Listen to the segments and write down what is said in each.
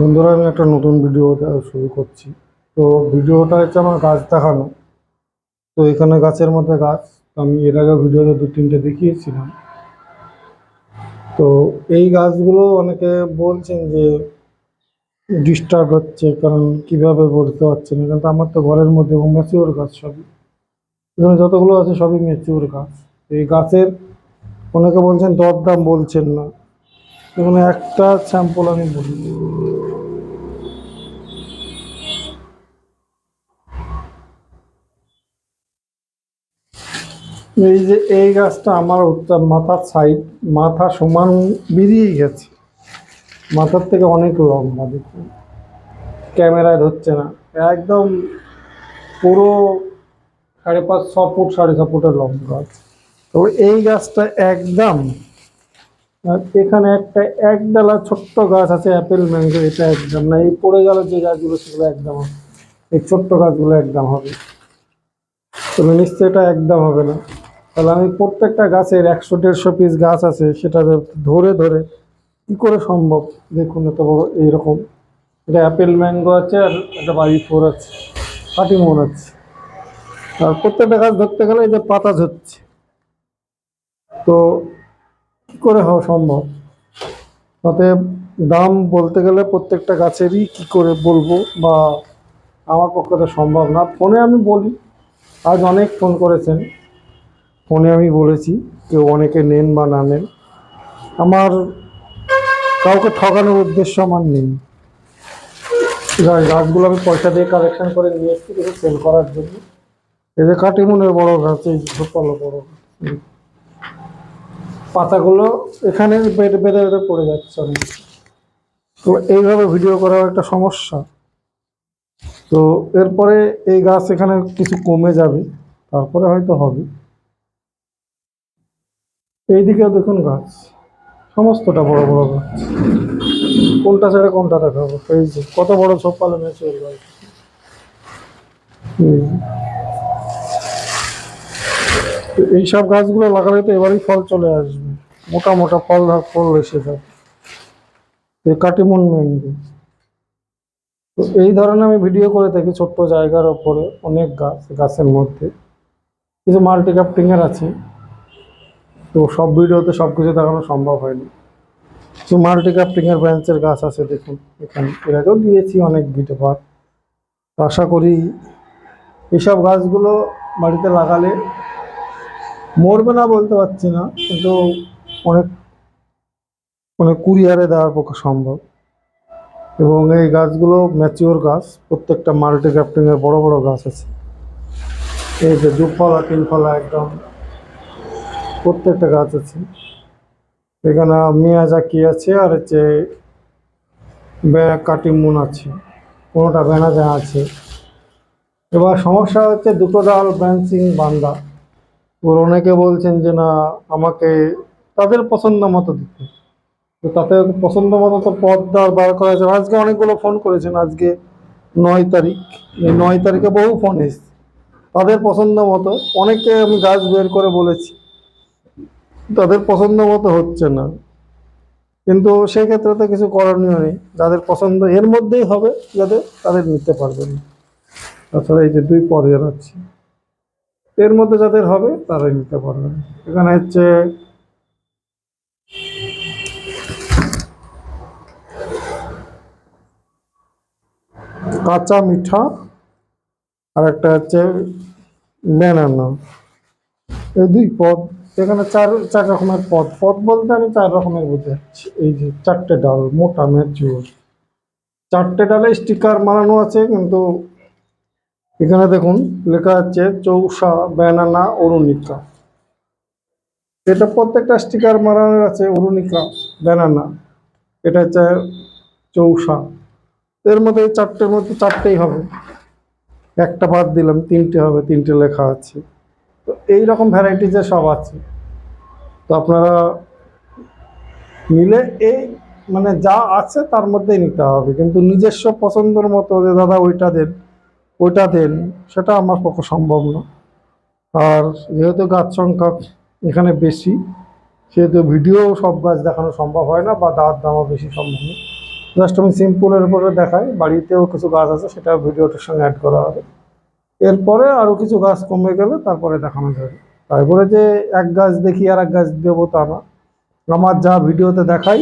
বন্ধুরা, আমি একটা নতুন ভিডিও শুরু করছি। তো ভিডিওটা হচ্ছে আমার গাছ দেখানো। তো এখানে গাছের মধ্যে গাছ। আমি এর আগে ভিডিওতে দু, তিনটে দেখিয়েছিলাম। তো এই গাছগুলো অনেকে বলছেন যে ডিস্টার্ব হচ্ছে, কারণ কীভাবে বলতে পারছেন কিন্তু আমার তো ঘরের মধ্যে হোমেসিওর গাছ সবই। এখানে যতগুলো আছে সবই ম্যাচিওর গাছ। এই গাছের অনেকে বলছেন দরদাম বলছেন না। এখানে একটা স্যাম্পল আমি বলি। এই যে এই গাছটা আমার মাথার সাইড মাথা সমান বেরিয়ে গেছে। মাথার থেকে অনেক লম্বা, দেখুন। ক্যামেরায় ধরছে না। একদম পুরো সাড়ে পাঁচ, ছ ফুট, সাড়ে ছ ফুটের লম্বা তো এই গাছটা একদম এখানে একটা এক ডালা ছোট্ট গাছ আছে, অ্যাপেল ম্যাঙ্গো, এটা একদম না, এই পড়ে গেল যে গাছগুলো সেগুলো একদম। এই ছোট্ট গাছগুলো একদম হবে। তবে নিশ্চয়ই এটা একদম হবে না। তাহলে আমি প্রত্যেকটা গাছের একশো, দেড়শো পিস গাছ আছে, সেটা ধরে ধরে কি করে সম্ভব? দেখুন এত বড় এইরকম। এটা অ্যাপেল ম্যাঙ্গো আছে আর একটা বাড়ি ফোর আছে কাটিমন আছে। আর প্রত্যেকটা গাছ ধরতে গেলে এই যে পাতা ঝরছে। তো কি করে হওয়া সম্ভব? অতএব দাম বলতে গেলে প্রত্যেকটা গাছেরই কি করে বলব বা আমার পক্ষে তো সম্ভব না। ফোনে আমি বলি। আজ অনেক ফোন করেছেন। ফোনে আমি বলেছি, কেউ অনেকে নেন বা না নেন। আমার কাউকে ঠকানোর উদ্দেশ্য আমার নেই। গাছগুলো আমি পয়সা দিয়ে কালেকশন করে নিয়ে এসেছি কিছু সেল করার জন্য। এই যে কাটিমুনের বড় গাছ, এই ঝোপালো বড়। পাতাগুলো এখানে বেঁধে বেঁধে বেঁধে পড়ে যাচ্ছে অনেক। তো এইভাবে ভিডিও করার একটা সমস্যা। তো এরপরে এই গাছ এখানে কিছু কমে যাবে, তারপরে হয়তো হবে। এইদিকেও দেখুন গাছ, সমস্তটা বড় বড় গাছ। কোনটা ছেড়ে কোনটা দেখাবো? এই যে কত বড় সপালে মেচুর গাছ। এইসব গাছগুলো লাগালে তো এবারই ফল চলে আসবে। মোটা মোটা ফল ফল এসে এই কাটিমন ম্যাঙ্গো তো এই ধরনের আমি ভিডিও করে থাকি ছোট্ট জায়গার ওপরে, অনেক গাছ, গাছের মধ্যে। কিছু মাল্টি ক্রাফটিংয়ের আছে। তো সব ভিডিওতে সব কিছু দেখানো সম্ভব হয়নি। কিছু মাল্টি ক্রাফটিংয়ের ব্রাঞ্চের গাছ আছে, দেখুন, এখানে। এর আগেও দিয়েছি অনেক ভিডিও পার তো আশা করি এইসব গাছগুলো বাড়িতে লাগালে মরবে না বলতে পারছি না, কিন্তু অনেক অনেক কুরিয়ারে দেওয়ার পক্ষে সম্ভব। এবং এই গাছগুলো ম্যাচিওর গাছ, প্রত্যেকটা মাল্টি ক্রাফটিংয়ের বড় বড় গাছ আছে। এই যে দুফলা তিনফলা একদম প্রত্যেকটা গাছ আছে। এখানে মিয়াজাকি আছে, আর হচ্ছে কাটিমুন আছে। কোনোটা বেনাজা আছে। এবার সমস্যা হচ্ছে দুটো ডাল ব্রাঞ্চিং বান্দা। ওর অনেকে বলছেন যে, না, আমাকে তাদের পছন্দ মতো দিতে। তো তাতে পছন্দ মতো তো পদ দেওয়ার বার করা হয়েছে। আজকে অনেকগুলো ফোন করেছেন, আজকে নয় তারিখ। এই নয় তারিখে বহু ফোন এসেছে। তাদের পছন্দ মতো অনেকে আমি গাছ বের করে বলেছি, তাদের পছন্দ মতো হচ্ছে না। কিন্তু সেক্ষেত্রে তো কিছু করণীয় নেই। যাদের পছন্দ, এর মধ্যেই হবে যাদের, তাদের নিতে পারবেন তাছাড়া এই যে দুই পদের আছে এর মধ্যে যাদের হবে, তারাই নিতে পারবেন এখানে হচ্ছে কাঁচা মিঠা, আর একটা হচ্ছে ব্যানানা। এই দুই পদ, এখানে চার চার রকমের পদ। পদ বলতে আমি চার রকমের বোঝাচ্ছি। এই যে চারটে ডাল, মোটা, ম্যাচিওর। চারটে ডালে স্টিকার মারানো আছে, কিন্তু এখানে দেখুন লেখা আছে চৌষা ব্যানানা অরুণিকা। এটা প্রত্যেকটা স্টিকার মারানো আছে, অরুণিকা ব্যানানা এটা হচ্ছে চৌষা এর মধ্যে চারটের মধ্যে চারটেই হবে। একটা বাদ দিলাম, তিনটে হবে, তিনটে লেখা আছে। তো এই রকম ভ্যারাইটিজের সব আছে। তো আপনারা নিলে এই মানে যা আছে তার মধ্যেই নিতে হবে। কিন্তু নিজস্ব পছন্দের মতো যে দাদা ওইটা দেন। ওইটা দেন, সেটা আমার পক্ষে সম্ভব না। আর যেহেতু গাছ সংখ্যা এখানে বেশি, সেহেতু ভিডিও সব গাছ দেখানো সম্ভব হয় না বা দাওয়ার দামও বেশি সম্ভব না। জাস্ট আমি সিম্পলের উপরে দেখাই, বাড়িতেও কিছু গাছ আছে সেটা ভিডিওটার সঙ্গে অ্যাড করা হবে। এরপরে আরও কিছু গাছ কমে গেলে তারপরে দেখানো যাবে। তারপরে যে এক গাছ দেখি আর এক গাছ দেবো তা না। আমার যা ভিডিওতে দেখাই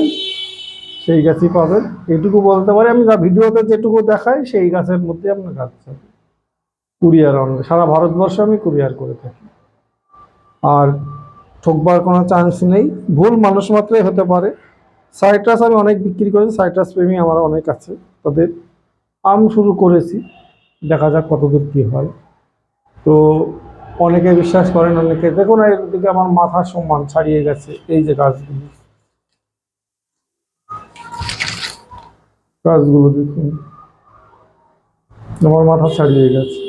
সেই গাছই পাবেন। এটুকু বলতে পারি, আমি যা ভিডিওতে যেটুকু দেখাই, সেই গাছের মধ্যে আপনার গাছ পাবেন কুরিয়ার অন, সারা ভারতবর্ষে আমি কুরিয়ার করে থাকি। আর ঠকবার কোনো চান্স নেই। ভুল মানুষ মাত্রই হতে পারে। সাইট্রাস আমি অনেক বিক্রি করেছি সাইট্রাস প্রেমী আমার অনেক আছে। তাদের আম শুরু করেছি, দেখা যাক কতদূর কী হয়। তো অনেকে বিশ্বাস করেন, অনেকে দেখুন এর দিকে আমার মাথার সম্মান ছাড়িয়ে গেছে, এই যে গাছগুলো। গাছগুলো দেখুন। আমার মাথা ছাড়িয়ে গেছে।